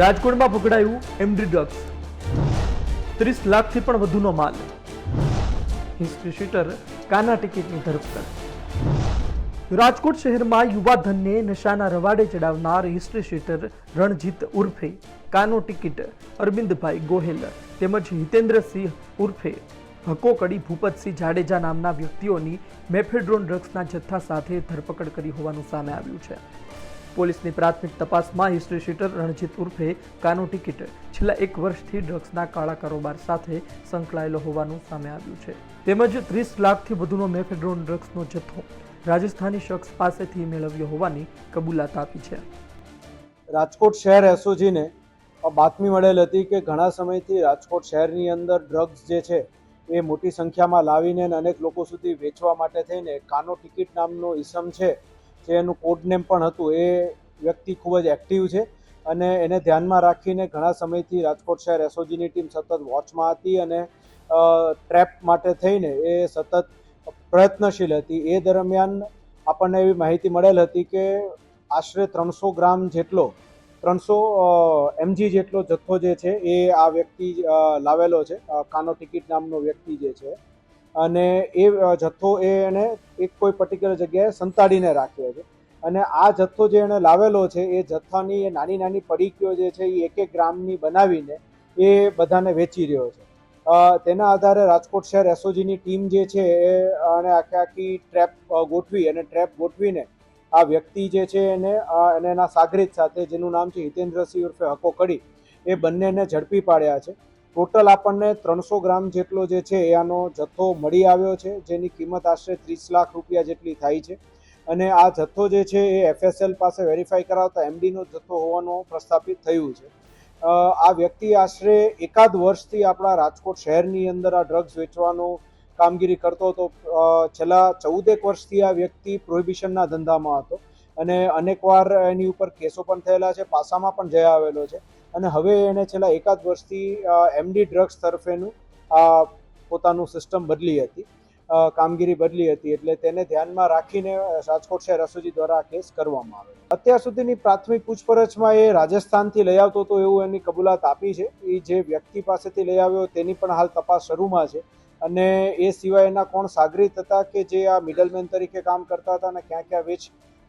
રાજકોટમાં પકડાયું MD drugs. ત્રીસ લાખથી પણ વધુનો માલ. હિસ્ટ્રી શીટર કાના ટિકિટની ધરપકડ. રાજકોટ શહેરમાં યુવાધનને નશાના રવાડે ચડાવનાર હિસ્ટ્રી શીટર રણજીત ઉર્ફે કાનો ટિકિટ અરવિંદભાઈ ગોહેલ તેમજ હિતેન્દ્રસિંહ ઉર્ફે હકોકડી ભૂપતસિંહ જાડેજા નામના વ્યક્તિઓની મેફેડ્રોન ડ્રગ્સના જથ્થા સાથે ધરપકડ કરી હોવાનું સામે આવ્યું છે. પોલીસની પ્રાથમિક તપાસમાં હિસ્ટ્રી શીટર રણજીત ઉર્ફે કાનો ટિકિટ છેલ્લા એક વર્ષથી ડ્રગ્સના કાળા કારોબાર સાથે સંકળાયેલો હોવાનું સામે આવ્યું છે. તેમજ ત્રીસ લાખથી વધુનો મેફેડ્રોન ડ્રગ્સનો જથ્થો રાજસ્થાની શખ્સ પાસેથી મેળવ્યો હોવાની કબૂલાત આપી છે. રાજકોટ શહેર એસઓજીને બાતમી મળેલ હતી કે ઘણા સમયથી રાજકોટ શહેરની અંદર ડ્રગ્સ જે છે એ મોટી સંખ્યામાં લાવીને અનેક લોકો સુધી વેચવા માટે થઈને કાનો ટિકિટ નામનો ઈસમ છે જે એનું કોડનેમ પણ હતું, એ વ્યક્તિ ખૂબ જ એક્ટિવ છે અને એને ધ્યાનમાં રાખીને ઘણા સમયથી રાજકોટ શહેર એસઓજીની ટીમ સતત વોચમાં હતી અને ટ્રેપ માટે થઈને એ સતત પ્રયત્નશીલ હતી. એ દરમિયાન આપણને એવી માહિતી મળેલ હતી કે આશરે ત્રણસો ગ્રામ જેટલો, ત્રણસો એમજી જેટલો જથ્થો જે છે, એ આ વ્યક્તિ લાવેલો છે. કાનો ટિકિટ નામનો વ્યક્તિ જે છે અને એ જથ્થો એ એને એક કોઈ પર્ટિક્યુલર જગ્યાએ સંતાડીને રાખ્યો છે. અને આ જથ્થો જે એણે લાવેલો છે, એ જથ્થાની, એ નાની નાની પડીકીઓ જે છે, એ એક એક ગ્રામની બનાવીને એ બધાને વેચી રહ્યો છે. તેના આધારે રાજકોટ શહેર એસઓજીની ટીમ જે છે, એ અને આખે આખી ટ્રેપ ગોઠવી અને ટ્રેપ ગોઠવીને આ વ્યક્તિ જે છે, એને અને એના સાગરીત સાથે, જેનું નામ છે હિતેન્દ્રસિંહ ઉર્ફે હકો કડી, એ બંનેને ઝડપી પાડ્યા છે. ટોટલ આપણને ત્રણસો ગ્રામ જેટલો જે છે એ આનો જથ્થો મળી આવ્યો છે, જેની કિંમત આશરે ત્રીસ લાખ રૂપિયા જેટલી થાય છે. અને આ જથ્થો જે છે એ એફએસએલ પાસે વેરીફાઈ કરાવતા એમડીનો જથ્થો હોવાનું પ્રસ્થાપિત થયું છે. આ વ્યક્તિ આશરે એકાદ વર્ષથી આપણા રાજકોટ શહેરની અંદર આ ડ્રગ્સ વેચવાનો કામગીરી કરતો હતો. છેલ્લા ચૌદેક વર્ષથી આ વ્યક્તિ પ્રોહિબિશનના ધંધામાં હતો. અને અનેકવાર એની ઉપર કેસો પણ થયેલા છે, પાસામાં પણ જઈ આવેલો છે. અને હવે એને છેલ્લા એકાદ વર્ષથી એમડી ડ્રગ્સ તરફેનું પોતાનું સિસ્ટમ બદલી હતી કામગીરી બદલી હતી, એટલે તેને ધ્યાનમાં રાખીને રાજકોટ શહેર એસઓજી દ્વારા આ કેસ કરવામાં આવ્યો. અત્યાર સુધીની પ્રાથમિક પૂછપરછમાં એ રાજસ્થાનથી લઈ આવતો હતો એવું એની કબૂલાત આપી છે. એ જે વ્યક્તિ પાસેથી લઈ આવ્યો, તેની પણ હાલ તપાસ શરૂમાં છે. અને એ સિવાય એના કોણ સાગરીત હતા કે જે આ મિડલમેન તરીકે કામ કરતા હતા અને ક્યાં ક્યાં વેચ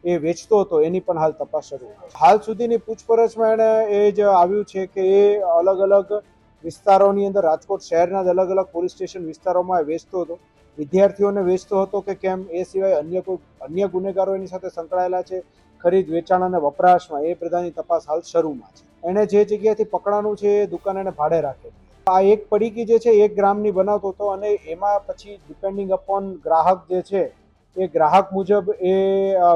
એ વેચતો હતો, એની પણ હાલ તપાસ શરૂ હાલ સુધીની પૂછપરછમાં એણે એ જ આવ્યું છે કે એ અલગ અલગ વિસ્તારોની અંદર રાજકોટ શહેરના જ અલગ અલગ પોલીસ સ્ટેશન વિસ્તારોમાં વેચતો હતો. વિદ્યાર્થીઓને વેચતો હતો કે કેમ, એ સિવાય અન્ય કોઈ, અન્ય ગુનેગારો એની સાથે સંકળાયેલા છે? ખરીદ, વેચાણ અને વપરાશમાં એ બધાની તપાસ હાલ શરૂમાં છે. એણે જે જગ્યાએથી પકડાનું છે એ દુકાન એને ભાડે રાખે આ એક પડીકી જે છે એક ગ્રામની બનાવતો હતો અને એમાં પછી ડિપેન્ડિંગ અપોન ગ્રાહક જે છે એ ગ્રાહક મુજબ એ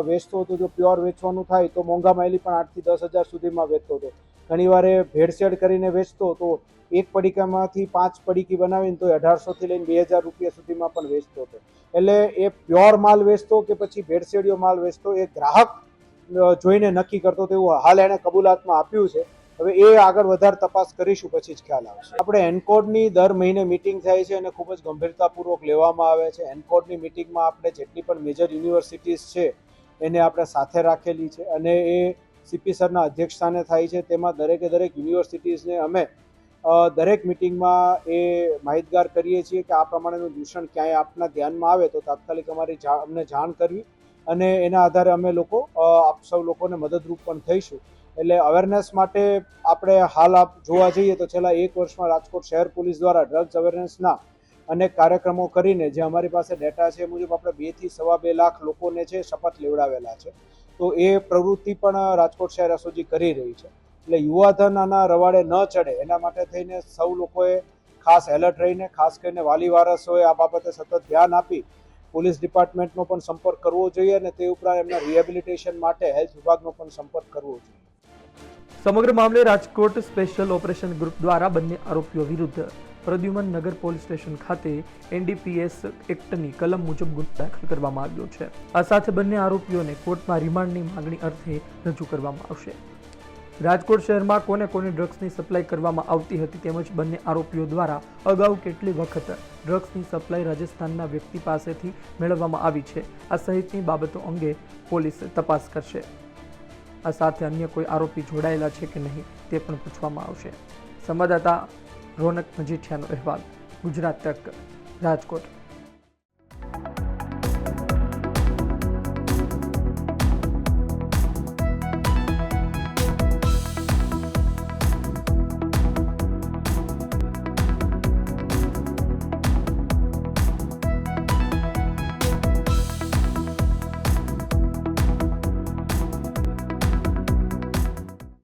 વેચતો હતો. જો પ્યોર વેચવાનું થાય તો મોંઘા માયલી પણ આઠથી દસ હજાર સુધીમાં વેચતો હતો. ઘણીવાર ભેળસેળ કરીને વેચતો તો એક પડીકામાંથી પાંચ પડીકી બનાવીને તો અઢારસોથી લઈને બે હજાર રૂપિયા સુધીમાં પણ વેચતો હતો. એટલે એ પ્યોર માલ વેચતો કે પછી ભેળસેળિયો માલ વેચતો એ ગ્રાહક જોઈને નક્કી કરતો તેવું હાલ એણે કબૂલાતમાં આપ્યું છે. હવે એ આગળ વધારે તપાસ કરીશું, પછી જ ખ્યાલ આવશે. આપણે એનકોડની દર મહિને મિટિંગ થાય છે અને ખૂબ જ ગંભીરતાપૂર્વક લેવામાં આવે છે. એનકોડની મિટિંગમાં આપણે જેટલી પણ મેજર યુનિવર્સિટીઝ છે, એને આપણે સાથે રાખેલી છે અને એ સીપી સરના અધ્યક્ષ થાય છે. તેમાં દરેકે દરેક યુનિવર્સિટીઝને અમે દરેક મિટિંગમાં એ માહિતગાર કરીએ છીએ કે આ પ્રમાણેનું દૂષણ ક્યાંય આપના ધ્યાનમાં આવે તો તાત્કાલિક અમારી અમને જાણ કરવી અને એના આધારે અમે લોકો આપ સૌ લોકોને મદદરૂપ પણ થઈશું. એટલે અવેરનેસ માટે આપણે હાલ આપ જોવા જઈએ તો છેલ્લા એક વર્ષમાં રાજકોટ શહેર પોલીસ દ્વારા ડ્રગ્સ અવેરનેસના અનેક કાર્યક્રમો કરીને જે અમારી પાસે ડેટા છે એ મુજબ આપણે બેથી સવા બે લાખ લોકોને છે શપથ લેવડાવેલા છે. તો એ પ્રવૃત્તિ પણ રાજકોટ શહેર એસઓજી કરી રહી છે. એટલે યુવાધન આના રવાડે ન ચડે, એના માટે થઈને સૌ લોકોએ ખાસ એલર્ટ રહીને, ખાસ કરીને વાલી વારસોએ આ બાબતે સતત ધ્યાન આપી પોલીસ ડિપાર્ટમેન્ટનો પણ સંપર્ક કરવો જોઈએ અને તે ઉપરાંત એમના રિહેબિલિટેશન માટે હેલ્થ વિભાગનો પણ સંપર્ક કરવો જોઈએ. સમગ્ર મામલે રાજકોટ સ્પેશિયલ ઓપરેશન ગ્રુપ દ્વારા બંને આરોપીઓ વિરુદ્ધ પ્રદ્યુમન નગર પોલીસ સ્ટેશન ખાતે એનડીપીએસ એક્ટની કલમ મુજબ ગુનો દાખલ કરવામાં આવ્યો છે. આ સાથે બંને આરોપીઓને કોર્ટમાં રિમાન્ડની માંગણી અર્થે રજૂ કરવામાં આવશે. રાજકોટ શહેરમાં કોને કોને ડ્રગ્સની સપ્લાય કરવામાં આવતી હતી તેમજ બંને આરોપીઓ દ્વારા અગાઉ કેટલી વખત ડ્રગ્સની સપ્લાય રાજસ્થાનના વ્યક્તિ પાસેથી મેળવવામાં આવી છે, આ સહિતની બાબતો અંગે પોલીસ તપાસ કરશે. આ સાથે અન્ય કોઈ આરોપી જોડાયેલા છે કે નહીં તે પણ પૂછવામાં આવશે. સંવાદદાતા રોનક મજીઠિયાનો અહેવાલ, ગુજરાત તક, રાજકોટ.